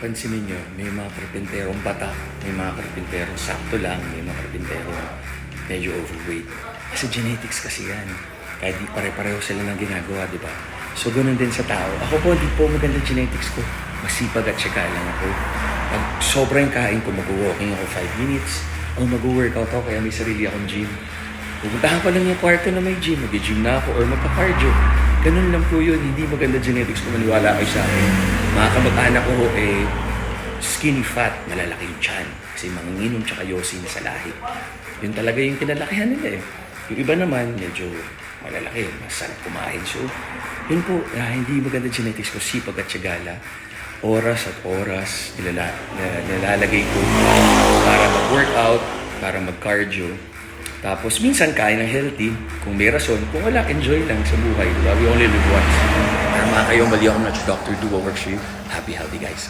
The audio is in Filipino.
pansinin nyo, may mga karpinterong bata, may mga karpinterong sakto lang, may mga karpinterong medyo overweight. Kasi genetics kasi yan. Kahit di pare-pareho sila ng ginagawa, di ba? So, ganun din sa tao. Ako po, hindi po maganda genetics ko. Masipag at syaga lang ako. Pag sobrang kain ko, mag-walking ako 5 minutes. O mag-workout ako, kaya may sarili akong gym. Pupuntahan ko lang yung kwarto na may gym. Mag-gym na ako or magpa-cardio. Ganun lang po yun. Hindi maganda genetics ko. Maniwala kayo sa akin. Mga kamag-anak ko, eh, skinny fat, malalaki yung chan. Kasi manginginom tsaka yosin sa lahi. Yun talaga yung kinalakihan nila eh. Yung iba naman, medyo malalaki, masarap kumain. So, yun po, ah, hindi maganda genetics ko, sipag at siyagala. Oras at oras, nilala, nilalagay ko para mag-workout, para mag-cardio. Tapos, minsan kain ng healthy, kung may rason. Kung wala, enjoy lang sa buhay. Diba? We only live once. Tama kayo, mali ako na Dr. Duo works for you. Happy, healthy guys.